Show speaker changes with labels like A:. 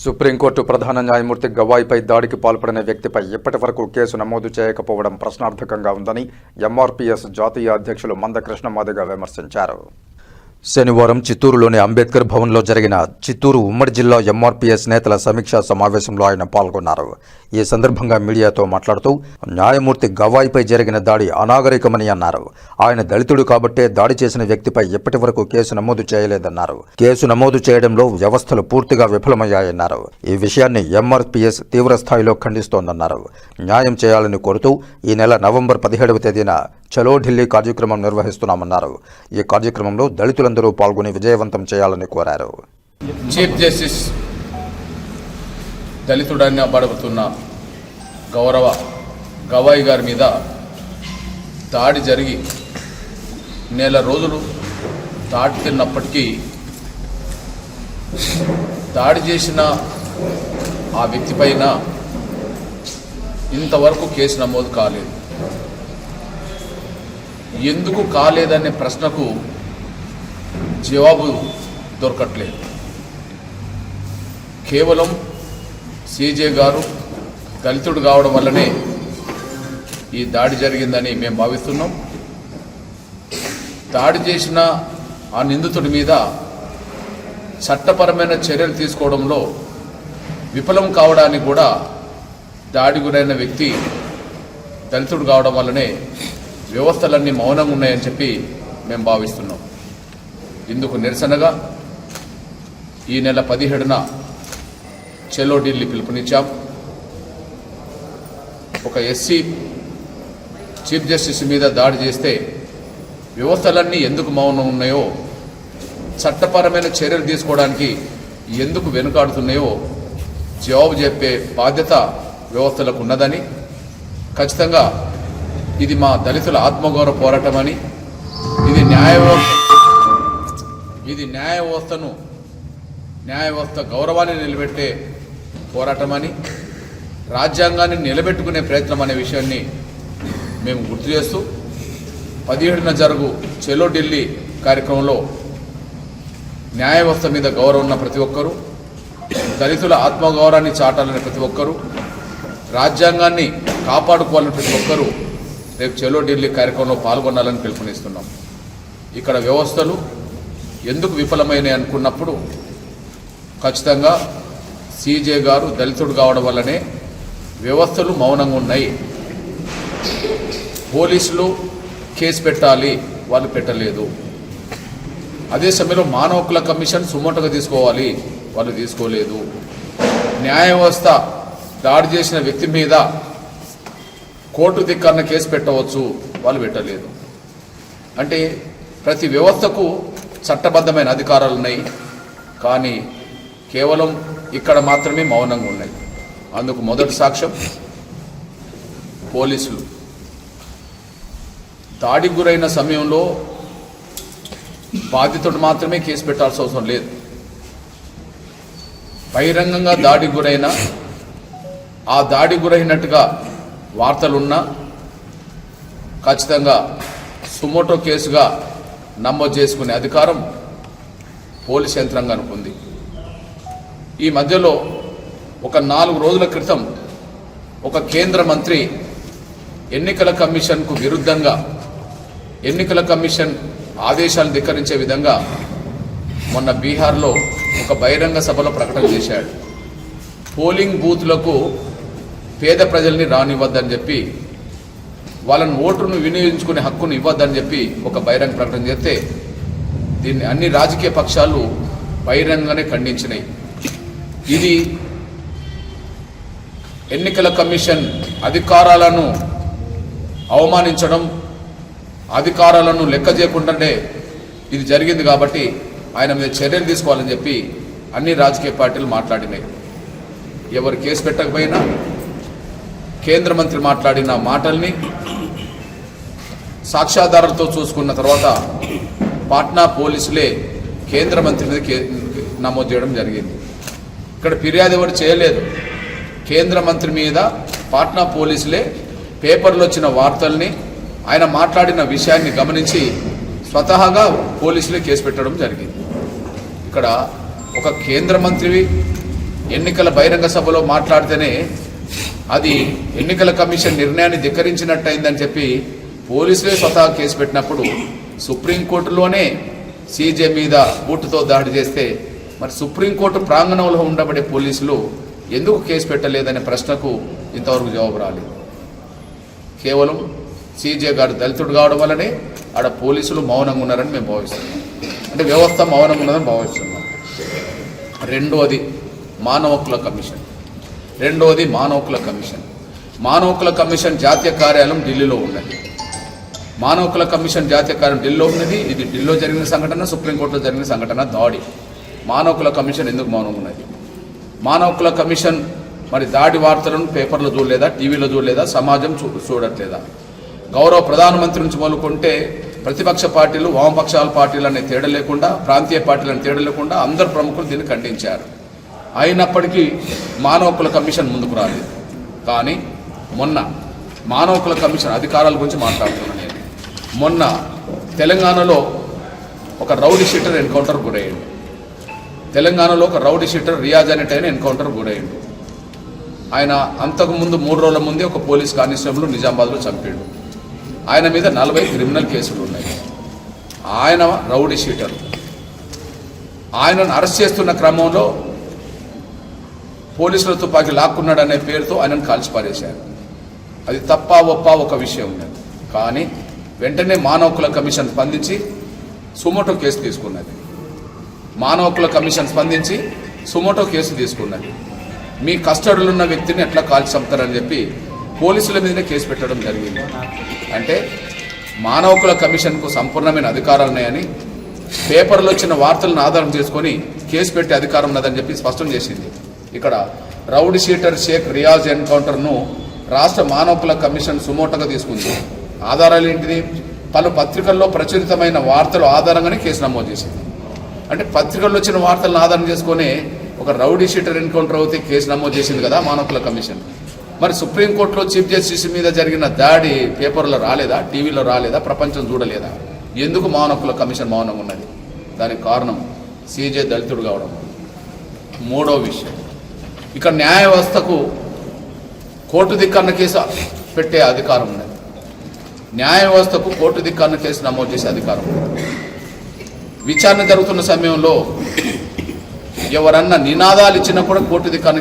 A: Supreme court ప్రధాన న్యాయమూర్తి గవాయిపై దాడికి పాల్పడిన వ్యక్తిపై ఇప్పటి వరకు కేసు నమోదు చేయకపోవడం ప్రశ్నార్థకంగా ఉందని ఎంఆర్పీఎస్ జాతీయ అధ్యక్షులు మందకృష్ణ మాదిగా విమర్శించారు. శనివారం చిత్తూరులోని అంబేద్కర్ భవన్లో జరిగిన చిత్తూరు ఉమ్మడి జిల్లా ఎంఆర్పీఎస్ నేతల సమీక్షా సమావేశంలో ఆయన పాల్గొన్నారు. ఈ సందర్భంగా మీడియాతో మాట్లాడుతూ న్యాయమూర్తి గవాయిపై జరిగిన దాడి అనాగరికమని అన్నారు. ఆయన దళితుడు కాబట్టే దాడి చేసిన వ్యక్తిపై ఇప్పటి వరకు కేసు నమోదు చేయలేదన్నారు. కేసు నమోదు చేయడంలో వ్యవస్థలు పూర్తిగా విఫలమయ్యాయన్నారు. ఈ విషయాన్ని ఎంఆర్పీఎస్ తీవ్రస్థాయిలో ఖండిస్తోందన్నారు. న్యాయం చేయాలని కోరుతూ ఈ నెల నవంబర్ పదిహేడవ తేదీన చలో ఢిల్లీ కార్యక్రమం నిర్వహిస్తున్నామన్నారు. ఈ కార్యక్రమంలో దళితులందరూ పాల్గొని విజయవంతం చేయాలని కోరారు.
B: చీఫ్ జస్టిస్ దళితుడని అబ్బడుతున్న గౌరవ గవాయి గారి మీద దాడి జరిగి నెల రోజులు దాటుతున్నప్పటికీ దాడి చేసిన ఆ వ్యక్తి పైన ఇంతవరకు కేసు నమోదు కాలేదు. ఎందుకు కాలేదనే ప్రశ్నకు జవాబు దొరకట్లేదు. కేవలం సీజే గారు దళితుడు కావడం వల్లనే ఈ దాడి జరిగిందని మేము భావిస్తున్నాం. దాడి చేసిన ఆ నిందితుడి మీద చట్టపరమైన చర్యలు తీసుకోవడంలో విఫలం కావడానికి కూడా దాడి గురైన వ్యక్తి దళితుడు కావడం వల్లనే వ్యవస్థలన్నీ మౌనంగా ఉన్నాయని చెప్పి మేము భావిస్తున్నాం. ఇందుకు నిరసనగా ఈ నెల పదిహేడున చెలో ఢిల్లీ పిలుపునిచ్చాం. ఒక ఎస్సీ చీఫ్ జస్టిస్ మీద దాడి చేస్తే వ్యవస్థలన్నీ ఎందుకు మౌనం ఉన్నాయో చట్టపరమైన చర్యలు తీసుకోవడానికి ఎందుకు వెనుకాడుతున్నాయో జవాబు చెప్పే బాధ్యత వ్యవస్థలకు ఉన్నదని ఖచ్చితంగా ఇది మా దళితుల ఆత్మగౌరవ పోరాటం అని ఇది న్యాయ వ్యవస్థ ఇది న్యాయ వ్యవస్థను న్యాయ వ్యవస్థ గౌరవాన్ని నిలబెట్టే పోరాటమని రాజ్యాంగాన్ని నిలబెట్టుకునే ప్రయత్నం అనే విషయాన్ని మేము గుర్తు చేస్తూ పదిహేడున జరుగు చెలో ఢిల్లీ కార్యక్రమంలో న్యాయ వ్యవస్థ మీద గౌరవం ఉన్న ప్రతి ఒక్కరూ దళితుల ఆత్మగౌరవాన్ని చాటాలని ప్రతి ఒక్కరూ రాజ్యాంగాన్ని కాపాడుకోవాలని ప్రతి ఒక్కరూ రేపు చెలో ఢిల్లీ కార్యక్రమంలో పాల్గొనాలని పిలుపునిస్తున్నాం. ఇక్కడ వ్యవస్థలు ఎందుకు విఫలమైనాయి అనుకున్నప్పుడు ఖచ్చితంగా సీజే గారు దళితుడు కావడం వల్లనే వ్యవస్థలు మౌనంగా ఉన్నాయి. పోలీసులు కేసు పెట్టాలి వాళ్ళు పెట్టలేదు. అదే సమయంలో మానవ హక్కుల కమిషన్ సుమోటగా తీసుకోవాలి వాళ్ళు తీసుకోలేదు. న్యాయ వ్యవస్థ దాడి చేసిన వ్యక్తి మీద కోర్టు ధిక్కరణ కేసు పెట్టవచ్చు వాళ్ళు పెట్టలేదు. అంటే ప్రతి వ్యవస్థకు చట్టబద్ధమైన అధికారాలు ఉన్నాయి కానీ కేవలం ఇక్కడ మాత్రమే మౌనంగా ఉన్నాయి. అందుకు మొదటి సాక్ష్యం పోలీసులు. దాడికి గురైన సమయంలో బాధితుడు మాత్రమే కేసు పెట్టాల్సిన అవసరం లేదు. బహిరంగంగా దాడికి గురైన ఆ దాడి గురైనట్టుగా వార్తలున్నా ఖచ్చితంగా సుమోటో కేసుగా నమోదు చేసుకునే అధికారం పోలీస్ యంత్రాంగానికి ఉంది. ఈ మధ్యలో ఒక నాలుగు రోజుల క్రితం ఒక కేంద్ర మంత్రి ఎన్నికల కమిషన్కు విరుద్ధంగా ఎన్నికల కమిషన్ ఆదేశాలు ధిక్కరించే విధంగా మొన్న బీహార్లో ఒక బహిరంగ సభలో ప్రకటన చేశాడు. పోలింగ్ బూత్లకు పేద ప్రజల్ని రానివ్వద్దని చెప్పి వాళ్ళని ఓటును వినియోగించుకునే హక్కును ఇవ్వద్దని చెప్పి ఒక బహిరంగ ప్రకటన చేస్తే దీన్ని అన్ని రాజకీయ పక్షాలు బహిరంగంగానే ఖండించినాయి. ఇది ఎన్నికల కమిషన్ అధికారాలను అవమానించడం అధికారాలను లెక్క చేయకుండానే ఇది జరిగింది కాబట్టి ఆయన మీద చర్యలు తీసుకోవాలని చెప్పి అన్ని రాజకీయ పార్టీలు మాట్లాడినాయి. ఎవరు కేసు పెట్టకపోయినా కేంద్ర మంత్రి మాట్లాడిన మాటల్ని సాక్ష్యాధారాలతో చూసుకున్న తర్వాత పాట్నా పోలీసులే కేంద్ర మంత్రి మీద కే నమోదు చేయడం జరిగింది. ఇక్కడ ఫిర్యాదు ఎవరు చేయలేదు. కేంద్ర మంత్రి మీద పాట్నా పోలీసులే పేపర్లో వచ్చిన వార్తల్ని ఆయన మాట్లాడిన విషయాన్ని గమనించి స్వతహాగా పోలీసులే కేసు పెట్టడం జరిగింది. ఇక్కడ ఒక కేంద్ర మంత్రివి ఎన్నికల బహిరంగ సభలో మాట్లాడితేనే అది ఎన్నికల కమిషన్ నిర్ణయాన్ని ధిక్కరించినట్టయిందని చెప్పి పోలీసులే స్వతహా కేసు పెట్టినప్పుడు సుప్రీంకోర్టులోనే సీజే మీద బూటుతో దాడి చేస్తే మరి సుప్రీంకోర్టు ప్రాంగణంలో ఉండబడే పోలీసులు ఎందుకు కేసు పెట్టలేదనే ప్రశ్నకు ఇంతవరకు జవాబు రాలేదు. కేవలం సీజే గారు దళితుడు కావడం వల్లనే ఆడ పోలీసులు మౌనంగా ఉన్నారని మేము భావిస్తున్నాం. అంటే వ్యవస్థ మౌనంగా ఉన్నదని భావిస్తున్నాం. రెండవది మానవ హక్కుల కమిషన్. రెండవది మానవకుల కమిషన్. మానవకుల కమిషన్ జాతీయ కార్యాలయం ఢిల్లీలో ఉన్నది. మానవకుల కమిషన్ జాతీయ కార్యం ఢిల్లీలో ఉన్నది. ఇది ఢిల్లీలో జరిగిన సంఘటన సుప్రీంకోర్టులో జరిగిన సంఘటన దాడి. మానవకుల కమిషన్ ఎందుకు మౌనం ఉన్నది? మానవకుల కమిషన్ మరి దాడి వార్తలను పేపర్లో చూడలేదా టీవీలో చూడలేదా సమాజం చూ చూడట్లేదా? గౌరవ ప్రధానమంత్రి నుంచి మొదలుకుంటే ప్రతిపక్ష పార్టీలు వామపక్షాల పార్టీలనే తేడా లేకుండా ప్రాంతీయ పార్టీలను తేడా లేకుండా అందరు ప్రముఖులు దీన్ని ఖండించారు. అయినప్పటికీ మానవ హక్కుల కమిషన్ ముందుకు రాలేదు. కానీ మొన్న మానవ హక్కుల కమిషన్ అధికారాల గురించి మాట్లాడుతున్నాను నేను. మొన్న తెలంగాణలో ఒక రౌడీ షీటర్ ఎన్కౌంటర్ గురయ్యాడు. తెలంగాణలో ఒక రౌడీ షీటర్ రియాజ్ అనేటైన ఎన్కౌంటర్ గురయ్యాడు. ఆయన అంతకుముందు మూడు రోజుల ముందే ఒక పోలీస్ కానిస్టేబుల్ నిజామాబాద్లో చంపాడు. ఆయన మీద నలభై క్రిమినల్ కేసులు ఉన్నాయి. ఆయన రౌడీ షీటర్. ఆయనను అరెస్ట్ చేస్తున్న క్రమంలో పోలీసుల పాకి లాక్కున్నాడు అనే పేరుతో ఆయనను కాల్చిపారేశారు. అది తప్ప ఒప్ప ఒక విషయం ఉన్నది. కానీ వెంటనే మానవ హక్కుల కమిషన్ స్పందించి సుమోటో కేసు తీసుకున్నది. మానవ హక్కుల కమిషన్ స్పందించి సుమోటో కేసు తీసుకున్నది. మీ కస్టడీలో ఉన్న వ్యక్తిని ఎట్లా కాల్చి చంపుతారని చెప్పి పోలీసుల మీదనే కేసు పెట్టడం జరిగింది. అంటే మానవ హక్కుల కమిషన్కు సంపూర్ణమైన అధికారాలు ఉన్నాయని పేపర్లో వచ్చిన వార్తలను ఆధారం చేసుకొని కేసు పెట్టే అధికారం ఉన్నదని చెప్పి స్పష్టం చేసింది. ఇక్కడ రౌడీ షీటర్ షేక్ రియాజ్ ఎన్కౌంటర్ను రాష్ట్ర మానవ హక్కుల కమిషన్ సుమోటగా తీసుకుంది. ఆధారాలు ఏంటిది? పలు పత్రికల్లో ప్రచురితమైన వార్తలు ఆధారంగానే కేసు నమోదు చేసింది. అంటే పత్రికల్లో వచ్చిన వార్తలను ఆధారం చేసుకొని ఒక రౌడీ షీటర్ ఎన్కౌంటర్ అవుతే కేసు నమోదు చేసింది కదా మానవ హక్కుల కమిషన్. మరి సుప్రీంకోర్టులో చీఫ్ జస్టిస్ మీద జరిగిన దాడి పేపర్లో రాలేదా? టీవీలో రాలేదా? ప్రపంచం చూడలేదా? ఎందుకు మానవ హక్కుల కమిషన్ మౌనంగా ఉన్నది? దానికి కారణం సీజే దళితుడు కావడం. మూడో విషయం. ఇక్కడ న్యాయ వ్యవస్థకు కోర్టు దిక్కన్న కేసు పెట్టే అధికారం ఉన్నది. న్యాయ వ్యవస్థకు కోర్టు దిక్కన్న కేసు నమోదు చేసే అధికారం విచారణ జరుగుతున్న సమయంలో ఎవరన్నా నినాదాలు ఇచ్చినా కూడా కోర్టు దిక్కన్న